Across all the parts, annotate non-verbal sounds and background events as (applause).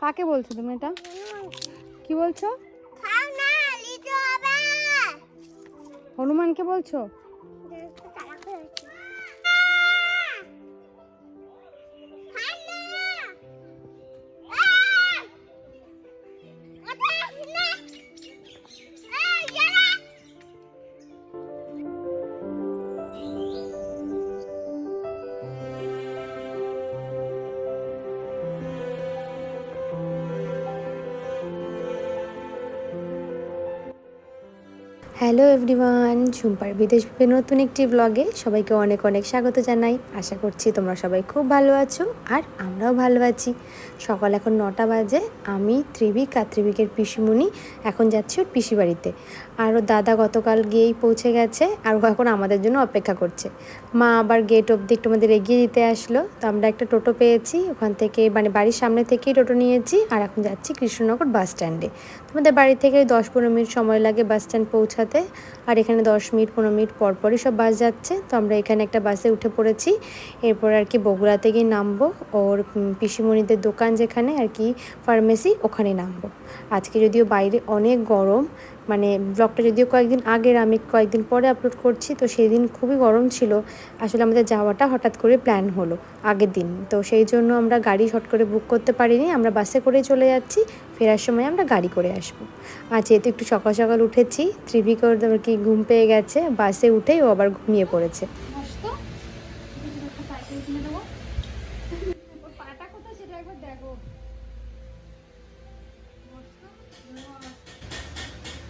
কাকে বলছো তুমি এটা? কি বলছো? হনুমানকে বলছো? হ্যালো এভরিওয়ান, ঝুম্পার বিদেশ নতুন একটি ব্লগে সবাইকে অনেক অনেক স্বাগত জানাই। আশা করছি তোমরা সবাই খুব ভালো আছো আর আমরাও ভালো আছি। সকাল এখন নটা বাজে, আমি ত্রিবিক আর ত্রিবিকের পিসিমণি এখন যাচ্ছি ওর পিসি বাড়িতে আর ওর দাদা গতকাল গিয়েই পৌঁছে গেছে আর ও এখন আমাদের জন্য অপেক্ষা করছে। মা আবার গেট অবধি একটু আমাদের এগিয়ে দিতে আসলো। তো আমরা একটা টোটো পেয়েছি, ওখান থেকে মানে বাড়ির সামনে থেকেই টোটো নিয়েছি আর এখন যাচ্ছি কৃষ্ণনগর বাস স্ট্যান্ডে। তোমাদের বাড়ি থেকে দশ পনেরো মিনিট সময় লাগে বাস স্ট্যান্ড পৌঁছাতে। আর এখানে দশ মিনিট, পনেরো মিনিট পরপরই সব বাস যাচ্ছে। তো আমরা এখানে একটা বাসে উঠে পড়েছি। এরপর আর কি বগুড়াতে গিয়ে নামবো। ওর পিসিমণিদের দোকান যেখানে আর কি ফার্মেসি ওখানে নামবো। আজকে যদিও বাইরে অনেক গরম মানে ব্লগটা যদিও কয়েকদিন আগের, আমি কয়েকদিন পরে আপলোড করছি, তো সেই দিন খুবই গরম ছিল। আসলে আমাদের যাওয়াটা হঠাৎ করে প্ল্যান হলো আগের দিন। তো সেই জন্য আমরা গাড়ি শট করে বুক করতে পারিনি, আমরা বাসে করে চলে যাচ্ছি, ফেরার সময় আমরা গাড়ি করে আসব। আর যেহেতু একটু সকাল সকাল উঠেছি ত্রিভিকর কি ঘুম পেয়ে গেছে বাসে উঠেই ও আবার ঘুমিয়ে পড়েছে।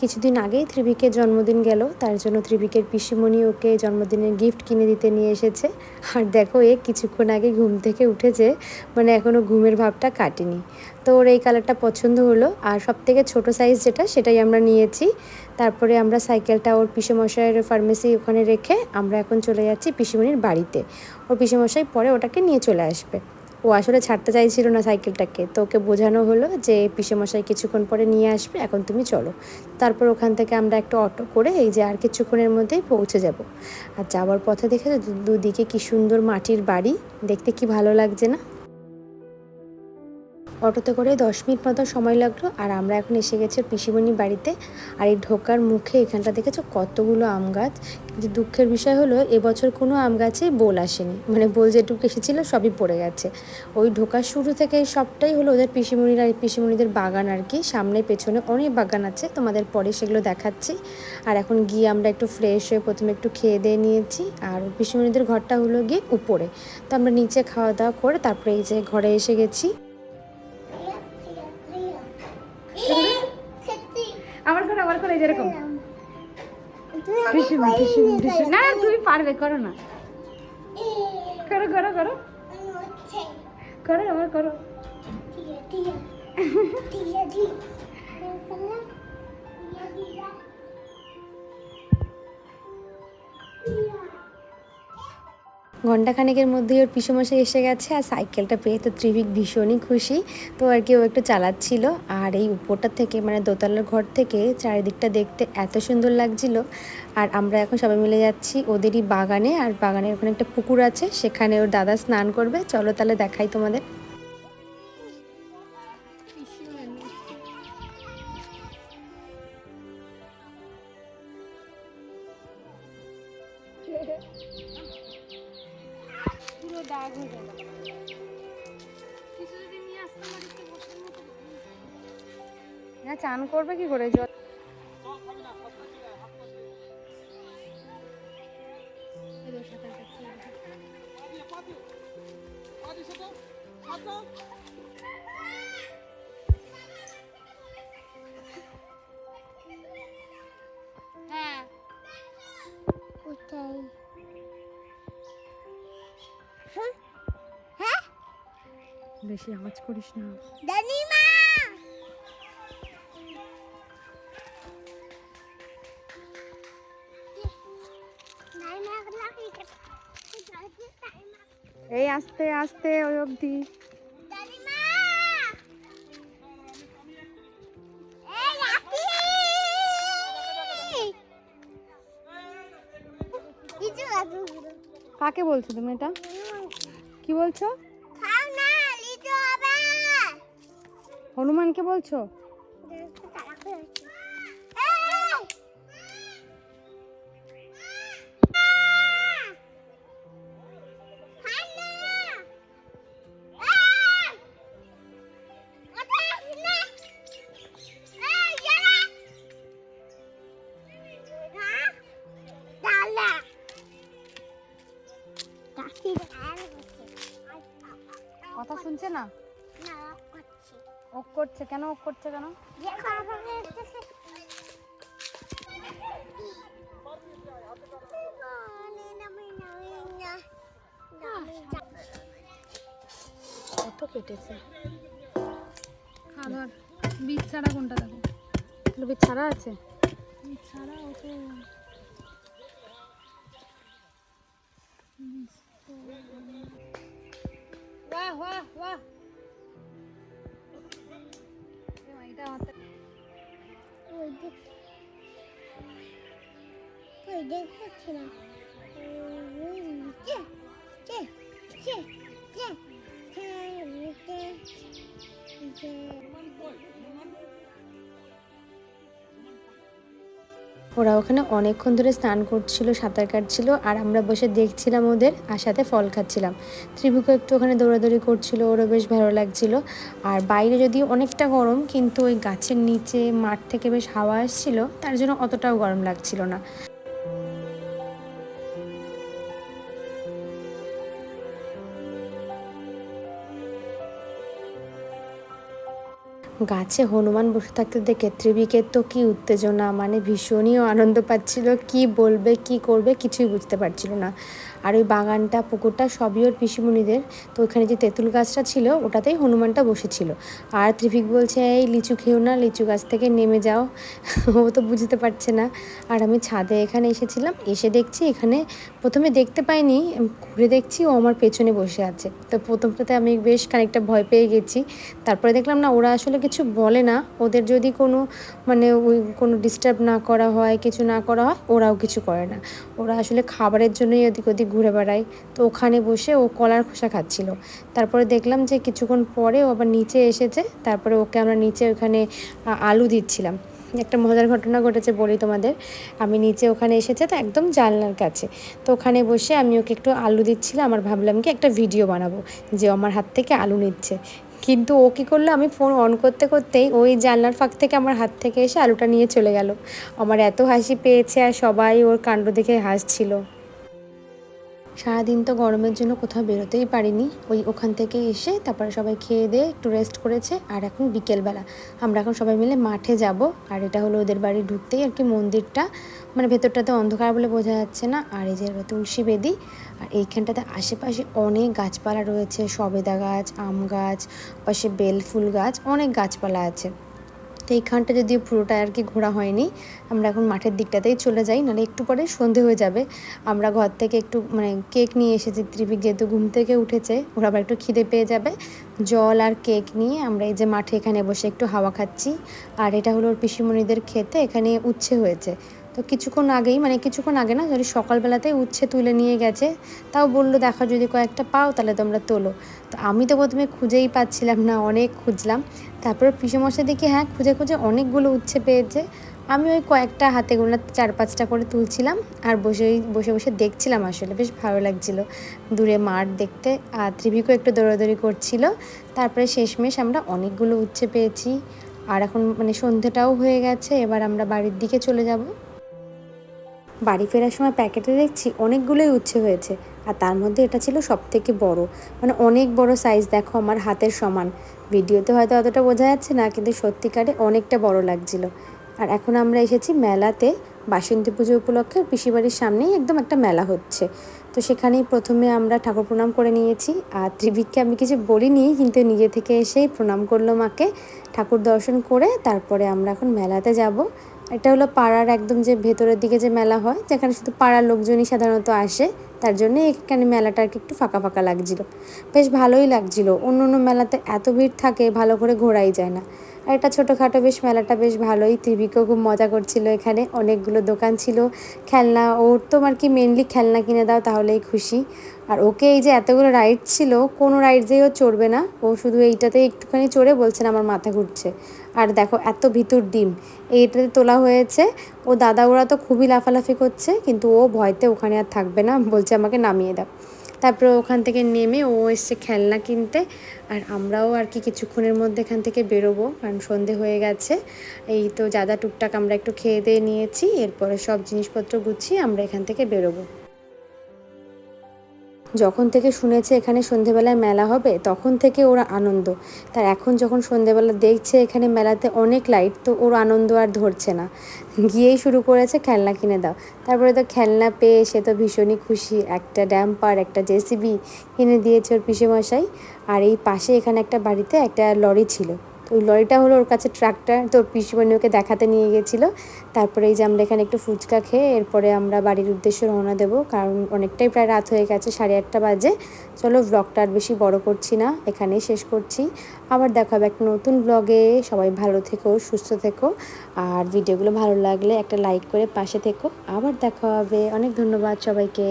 কিছুদিন আগেই ত্রিবিকের জন্মদিন গেল। তার জন্য ত্রিবিকের পিসিমণি ওকে জন্মদিনের গিফট কিনে দিতে নিয়ে এসেছে। আর দেখো, এ কিছুক্ষণ আগে ঘুম থেকে উঠেছে মানে এখনও ঘুমের ভাবটা কাটেনি। তো ওর এই কালারটা পছন্দ হলো। আর সব থেকে ছোটো সাইজ যেটা, সেটাই আমরা নিয়েছি। তারপরে আমরা সাইকেলটা ওর পিসেমশাইয়ের ফার্মেসি ওখানে রেখে আমরা এখন চলে যাচ্ছি পিসিমণির বাড়িতে। ওর পিসেমশাই পরে ওটাকে নিয়ে চলে আসবে। ও আসলে ছাড়তে চাইছিল না সাইকেলটাকে। তো ওকে বোঝানো হলো যে, পিসেমশাই কিছুক্ষণ পরে নিয়ে আসবে, এখন তুমি চলো। তারপর ওখান থেকে আমরা একটা অটো করে এই যে আর কিছুক্ষণের মধ্যেই পৌঁছে যাব। আর যাওয়ার পথে দেখে দুদিকে কি সুন্দর মাটির বাড়ি? দেখতে কি ভালো লাগছে না? অটোতে করে দশ মিনিট মতো সময় লাগল আর আমরা এখন এসে গেছি পিসিমণির বাড়িতে। আর এই ঢোকার মুখে এখানটা দেখেছ? কতগুলো আম গাছ। কিন্তু দুঃখের বিষয় হলো, এবছর কোনো আম গাছে বোল আসেনি। মানে বোল যেটুকু এসেছিল সবই পড়ে গেছে। ওই ঢোকার শুরু থেকে সবটাই হলো ওদের পিসিমণির পিসিমণিদের বাগান আর কি। সামনে, পেছনে অনেক বাগান আছে, তোমাদের পরে সেগুলো দেখাচ্ছি। আর এখন গিয়ে আমরা একটু ফ্রেশ হয়ে প্রথমে একটু খেয়ে দিয়ে নিয়েছি। আর পিসিমণিদের ঘরটা হলো গিয়ে উপরে। তো আমরা নিচে খাওয়া দাওয়া করে তারপরে এই যে ঘরে এসে গেছি। না তুমি পারবে করো না। করো করো করো। করো আবার করো। ঘন্টাখানেকের মধ্যেই ওর পিসমশাই এসে গেছে আর সাইকেলটা পেয়ে তো ত্রিভিক ভীষণই খুশি। তো আর কি ও একটু চালাচ্ছিল। আর এই উপরটা থেকে মানে দোতলার ঘর থেকে চারিদিকটা দেখতে এত সুন্দর লাগছিল। আর আমরা এখন সবাই মিলে যাচ্ছি ওদেরই বাগানে। আর বাগানের ওখানে একটা পুকুর আছে, সেখানে ওর দাদা স্নান করবে। চলো তাহলে দেখাই তোমাদের। না চান করবে কি করে? জল। হ্যাঁ। কোথায়? হ্যাঁ হ্যাঁ? বেশি আওয়াজ করিস না। দাদিমা এই আস্তে আস্তে ওই অবধি। কাকে বলছো তুমি এটা? কি বলছো? হনুমানকে বলছো? কথা শুনছে না? না, করছি। ওক করছে কেন? ওক করছে কেন? কত কেটেছে? খাবার। বীজ ছাড়া কোনটা দেখো? লুবি ছাড়া আছে? বীজ ছাড়া অত বাহ বাহ বাহ এটা আমার ওরা ওখানে অনেকক্ষণ ধরে স্নান করছিল, সাঁতার কাটছিল আর আমরা বসে দেখছিলাম ওদের আর সাথে ফল খাচ্ছিলাম। ত্রিভুকে একটু ওখানে দৌড়াদৌড়ি করছিল, ওরও বেশ ভালো লাগছিল। আর বাইরে যদি অনেকটা গরম, কিন্তু ওই গাছের নিচে মাঠ থেকে বেশ হাওয়া আসছিল, তার জন্য অতটাও গরম লাগছিল না। গাছে হনুমান বসে থাকতে দেখে ত্রিবিকের তো কী উত্তেজনা মানে ভীষণই আনন্দ পাচ্ছিল। কি বলবে, কি করবে কিছুই বুঝতে পারছিল না। আর ওই বাগানটা, পুকুরটা সবই ওর পিসিমণিদের। তো ওখানে যে তেঁতুল গাছটা ছিল, ওটাতেই হনুমানটা বসেছিল। আর ত্রিভিক বলছে, এই লিচু খেও না, লিচু গাছ থেকে নেমে যাও। (laughs) ও তো বুঝতে পারছে না। আর আমি ছাদে এখানে এসেছিলাম, এসে দেখছি এখানে, প্রথমে দেখতে পাইনি, ঘুরে দেখছি ও আমার পেছনে বসে আছে। তো প্রথমটাতে আমি বেশ খানিকটা ভয় পেয়ে গেছি। তারপরে দেখলাম, না, ওরা আসলে কিছু বলে না। ওদের যদি কোনো মানে ওই কোনো ডিস্টার্ব না করা হয়, কিছু না করা হয়, ওরাও কিছু করে না। ওরা আসলে খাবারের জন্যই ওদিক ওদিক ঘুরে বেড়ায় তো ওখানে বসে ও কলার খোসা খাচ্ছিল। তারপরে দেখলাম যে কিছুক্ষণ পরে ও আবার নিচে এসেছে। তারপরে ওকে আমরা নিচে ওখানে আলু দিচ্ছিলাম। একটা মজার ঘটনা ঘটেছে বলি তোমাদের। আমি নিচে ওখানে এসেছে তো একদম জানলার কাছে। তো ওখানে বসে আমি ওকে একটু আলু দিচ্ছিলাম। আমার ভাবলাম কি একটা ভিডিও বানাবো যে আমার হাত থেকে আলু নিচ্ছে। কিন্তু ও কী করল? আমি ফোন অন করতে করতেই ওই জানলার ফাঁক থেকে আমার হাত থেকে এসে আলুটা নিয়ে চলে গেল। আমার এত হাসি পেয়েছে আর সবাই ওর কাণ্ড দেখে হাসছিল। সারাদিন তো গরমের জন্য কোথাও বেরোতেই পারিনি। ওই ওখান থেকে এসে তারপরে সবাই খেয়ে দিয়ে একটু রেস্ট করেছে। আর এখন বিকেলবেলা। আমরা এখন সবাই মিলে মাঠে যাব। আর এটা হলো ওদের বাড়ি ঢুকতেই আর কি মন্দিরটা। মানে ভেতরটাতে অন্ধকার বলে বোঝা যাচ্ছে না। আর এই যে তুলসী বেদি। আর এইখানটাতে আশেপাশে অনেক গাছপালা রয়েছে। সবেদা গাছ, আম গাছ, পাশে বেল ফুল গাছ, অনেক গাছপালা আছে। তো এইখানটা যদিও পুরোটা আর কি ঘোরা হয়নি, আমরা এখন মাঠের দিকটাতেই চলে যাই, নাহলে একটু পরে সন্ধে হয়ে যাবে। আমরা ঘর থেকে একটু মানে কেক নিয়ে এসেছি ত্রিপিক যেহেতু ঘুম থেকে উঠেছে, ওরা আবার একটু খিদে পেয়ে যাবে। জল আর কেক নিয়ে আমরা এই যে মাঠে এখানে বসে একটু হাওয়া খাচ্ছি, আর এটা হলো ওর পিসিমণিদের খেতে, এখানে উচ্ছে হয়েছে। তো কিছুক্ষণ আগেই মানে কিছুক্ষণ আগে না, যদি সকালবেলাতেই উচ্ছে তুলে নিয়ে গেছে, তাও বলল, দেখো যদি কয়েকটা পাও, তাহলে তোমরা তোলো। তো আমি তো প্রথমে খুঁজেই পাচ্ছিলাম না, অনেক খুঁজলাম। তারপরে পিসেমশাই দেখি হ্যাঁ খুঁজে খুঁজে অনেকগুলো উচ্ছে পেয়েছে। আমি ওই কয়েকটা হাতে গোনা চার পাঁচটা করে তুলছিলাম আর বসে বসে বসে দেখছিলাম আসলে, বেশ ভালো লাগছিল। দূরে মাঠ দেখতে, আর ত্রিভিকও একটু দৌড়াদৌড়ি করছিল। তারপরে শেষমেশ আমরা অনেকগুলো উচ্ছে পেয়েছি। আর এখন মানে সন্ধেটাও হয়ে গেছে, এবার আমরা বাড়ির দিকে চলে যাব। বাড়ি ফেরার সময় প্যাকেটে দেখছি অনেকগুলোই উচ্ছে হয়েছে। আর তার মধ্যে এটা ছিল সব থেকে বড়। মানে অনেক বড় সাইজ দেখো আমার হাতের সমান। ভিডিওতে হয়তো অতটা বোঝা যাচ্ছে না, কিন্তু সত্যিকারে অনেকটা বড় লাগছিল। আর এখন আমরা এসেছি মেলাতে। বাসন্তী পুজো উপলক্ষে পিসিবাড়ির সামনেই একদম একটা মেলা হচ্ছে। তো সেখানেই প্রথমে আমরা ঠাকুর প্রণাম করে নিয়েছি। আর ত্রিভিককে আমি কিছু বলিনি, কিন্তু নিজে থেকে এসেই প্রণাম করল মাকে। ঠাকুর দর্শন করে তারপরে আমরা এখন মেলাতে যাব। এটা হলো পাড়ার একদম যে ভেতরের দিকে যে মেলা হয়, যেখানে শুধু পাড়ার লোকজনই সাধারণত আসে। তার জন্য এখানে মেলাটা আর কি একটু ফাঁকা ফাঁকা লাগছিল। বেশ ভালোই লাগছিল। অন্য অন্য মেলাতে এত ভিড় থাকে, ভালো করে ঘোরাই যায় না। আর এটা ছোটোখাটো বেশ, মেলাটা বেশ ভালোই টিভিকেও খুব মজা করছিল এখানে। অনেকগুলো দোকান ছিল, খেলনা ওর তো আর কি মেনলি খেলনা কিনে দাও, তাহলেই খুশি। আর ওকে এই যে এতগুলো রাইড ছিল, কোনো রাইডসেই ও চড়বে না, ও শুধু এইটাতে একটুখানি চড়ে বলছেন আমার মাথা ঘুরছে। আর দেখো, এত ভিতর ডিম। এইটাতে তোলা হয়েছে। ও দাদা, ওরা তো খুবই লাফালাফি করছে, কিন্তু ও ভয়তে ওখানে আর থাকবে না, বলছে আমাকে নামিয়ে দাও। তারপরে ওখান থেকে নেমে ও এসছে খেলনা কিনতে, আর আমরাও আর কি কিছুক্ষণের মধ্যে এখান থেকে বেরোবো, কারণ সন্ধে হয়ে গেছে। এই তো জাদা টুকটাক আমরা একটু খেয়ে দিয়ে নিয়েছি, এরপরে সব জিনিসপত্র গুছিয়ে আমরা এখান থেকে বেরোবো। যখন থেকে শুনেছে এখানে সন্ধেবেলায় মেলা হবে, তখন থেকে ওর আনন্দ। তার এখন যখন সন্ধেবেলা দেখছে এখানে মেলাতে অনেক লাইট তো ওর আনন্দ আর ধরছে না। গিয়েই শুরু করেছে খেলনা কিনে দাও। তারপরে তো খেলনা পেয়ে সে তো ভীষণই খুশি। একটা ড্যাম্পার একটা জেসিবি কিনে দিয়েছে ওর পিসেমশাই। আর এই পাশে এখানে একটা বাড়িতে একটা লরি ছিল। ওই লরিটা হলো ওর কাছে ট্রাক্টর, তো পিসিমণি ওকে দেখাতে নিয়ে গেছিল তারপরে এই যে আমরা এখানে একটু ফুচকা খেয়ে এরপরে আমরা বাড়ির উদ্দেশ্যে রওনা দেবো, কারণ অনেকটাই প্রায় রাত হয়ে গেছে, সাড়ে আটটা বাজে। চলো ব্লগটা আর বেশি বড় করছি না, এখানেই শেষ করছি। আবার দেখা হবে একটা নতুন ব্লগে সবাই ভালো থেকো, সুস্থ থেকো। আর ভিডিওগুলো ভালো লাগলে একটা লাইক করে পাশে থেকো। আবার দেখা হবে। অনেক ধন্যবাদ সবাইকে।